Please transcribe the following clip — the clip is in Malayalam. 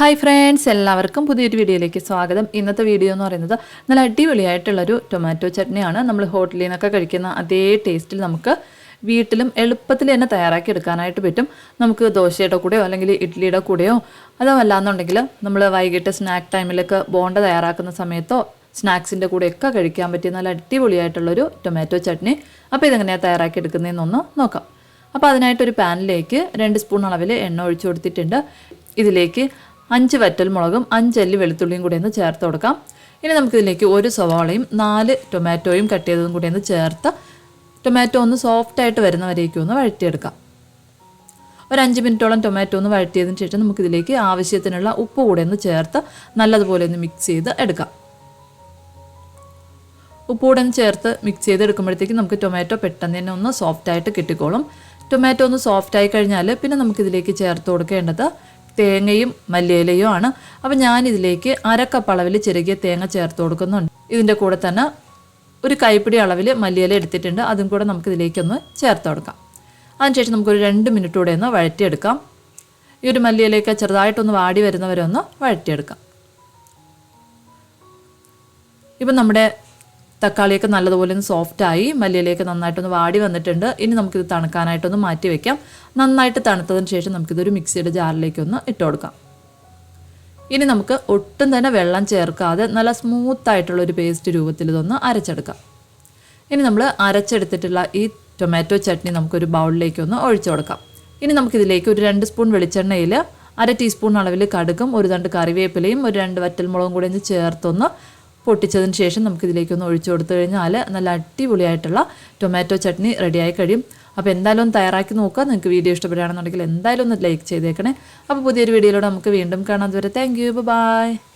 ഹായ് ഫ്രണ്ട്സ് എല്ലാവർക്കും പുതിയൊരു വീഡിയോയിലേക്ക് സ്വാഗതം. ഇന്നത്തെ വീഡിയോ എന്ന് പറയുന്നത് നല്ല അടിപൊളിയായിട്ടുള്ളൊരു ടൊമാറ്റോ ചട്നിയാണ്. നമ്മൾ ഹോട്ടലിൽ നിന്നൊക്കെ കഴിക്കുന്ന അതേ ടേസ്റ്റിൽ നമുക്ക് വീട്ടിലും എളുപ്പത്തിൽ തന്നെ തയ്യാറാക്കി എടുക്കാനായിട്ട് പറ്റും. നമുക്ക് ദോശയുടെ കൂടെയോ അല്ലെങ്കിൽ ഇഡ്ഡലിയുടെ കൂടെയോ അതോ അല്ലാന്നുണ്ടെങ്കിൽ നമ്മൾ വൈകിട്ട് സ്നാക്ക് ടൈമിലൊക്കെ ബോണ്ട തയ്യാറാക്കുന്ന സമയത്തോ സ്നാക്സിന്റെ കൂടെയൊക്കെ കഴിക്കാൻ പറ്റിയ നല്ല അടിപൊളിയായിട്ടുള്ളൊരു ടൊമാറ്റോ ചട്നി. അപ്പോൾ ഇതെങ്ങനെയാണ് തയ്യാറാക്കി എടുക്കുന്നതെന്നൊന്ന് നോക്കാം. അപ്പോൾ അതിനായിട്ടൊരു പാനിലേക്ക് രണ്ട് സ്പൂൺ അളവിൽ എണ്ണ ഒഴിച്ചു കൊടുത്തിട്ടുണ്ട്. ഇതിലേക്ക് അഞ്ച് വറ്റൽ മുളകും അഞ്ചല്ലി വെളുത്തുള്ളിയും കൂടി ഒന്ന് ചേർത്ത് കൊടുക്കാം. ഇനി നമുക്കിതിലേക്ക് ഒരു സവാളയും നാല് ടൊമാറ്റോയും കട്ട് ചെയ്തതും കൂടി ഒന്ന് ചേർത്ത് ടൊമാറ്റോ ഒന്ന് സോഫ്റ്റായിട്ട് വരുന്നവരേക്കും ഒന്ന് വഴറ്റിയെടുക്കാം. ഒരു അഞ്ച് മിനിറ്റോളം ടൊമാറ്റോ ഒന്ന് വഴറ്റിയതിന് ശേഷം നമുക്കിതിലേക്ക് ആവശ്യത്തിനുള്ള ഉപ്പ് കൂടെ ഒന്ന് ചേർത്ത് നല്ലതുപോലെ ഒന്ന് മിക്സ് ചെയ്ത് എടുക്കാം. ഉപ്പ് കൂടെ ഒന്ന് ചേർത്ത് മിക്സ് ചെയ്ത് എടുക്കുമ്പോഴത്തേക്കും നമുക്ക് ടൊമാറ്റോ പെട്ടെന്ന് തന്നെ ഒന്ന് സോഫ്റ്റായിട്ട് കിട്ടിക്കോളും. ടൊമാറ്റോ ഒന്ന് സോഫ്റ്റായി കഴിഞ്ഞാൽ പിന്നെ നമുക്കിതിലേക്ക് ചേർത്ത് കൊടുക്കേണ്ടത് തേങ്ങയും മല്ലിയിലയും ആണ്. അപ്പം ഞാനിതിലേക്ക് അരക്കപ്പ് അളവിൽ ചെറുകിയ തേങ്ങ ചേർത്ത് കൊടുക്കുന്നുണ്ട്. ഇതിന്റെ കൂടെ തന്നെ ഒരു കൈപ്പിടി അളവിൽ മല്ലിയില എടുത്തിട്ടുണ്ട്. അതും കൂടെ നമുക്കിതിലേക്കൊന്ന് ചേർത്ത് കൊടുക്കാം. അതിനുശേഷം നമുക്കൊരു രണ്ട് മിനിറ്റ് കൂടെ ഒന്ന് വഴറ്റിയെടുക്കാം. ഈ ഒരു മല്ലിയിലയൊക്കെ ചെറുതായിട്ടൊന്ന് വാടി വരുന്നവരെ ഒന്ന് വഴറ്റിയെടുക്കാം. ഇപ്പം നമ്മുടെ തക്കാളിയൊക്കെ നല്ലതുപോലെ ഒന്ന് സോഫ്റ്റായി മല്ലിയിലേക്ക് നന്നായിട്ടൊന്ന് വാടി വന്നിട്ടുണ്ട്. ഇനി നമുക്കിത് തണുക്കാനായിട്ടൊന്ന് മാറ്റി വെക്കാം. നന്നായിട്ട് തണുത്തതിന് ശേഷം നമുക്കിതൊരു മിക്സിയുടെ ജാറിലേക്കൊന്ന് ഇട്ട് കൊടുക്കാം. ഇനി നമുക്ക് ഒട്ടും തന്നെ വെള്ളം ചേർക്കാതെ നല്ല സ്മൂത്തായിട്ടുള്ള ഒരു പേസ്റ്റ് രൂപത്തിൽ ഇതൊന്ന് അരച്ചെടുക്കാം. ഇനി നമ്മൾ അരച്ചെടുത്തിട്ടുള്ള ഈ ടൊമാറ്റോ ചട്നി നമുക്കൊരു ബൗളിലേക്ക് ഒന്ന് ഒഴിച്ചു കൊടുക്കാം. ഇനി നമുക്കിതിലേക്ക് ഒരു രണ്ട് സ്പൂൺ വെളിച്ചെണ്ണയിൽ അര ടീസ്പൂൺ അളവിൽ കടുകും ഒരു രണ്ട് കറിവേപ്പിലയും ഒരു രണ്ട് വറ്റൽമുളകും കൂടി ഒന്ന് ചേർത്തൊന്ന് പൊട്ടിച്ചതിന് ശേഷം നമുക്കിതിലേക്കൊന്ന് ഒഴിച്ചു കൊടുത്തു കഴിഞ്ഞാൽ നല്ല അടിപൊളിയായിട്ടുള്ള ടൊമാറ്റോ ചട്നി റെഡിയായി കഴിയും. അപ്പോൾ എന്തായാലും ഒന്ന് തയ്യാറാക്കി നോക്കുക. നിങ്ങൾക്ക് വീഡിയോ ഇഷ്ടപ്പെടുകയാണെന്നുണ്ടെങ്കിൽ എന്തായാലും ഒന്ന് ലൈക്ക് ചെയ്തേക്കണേ. അപ്പോൾ പുതിയൊരു വീഡിയോയിലൂടെ നമുക്ക് വീണ്ടും കാണാം. അതുവരെ താങ്ക് യു ബൈ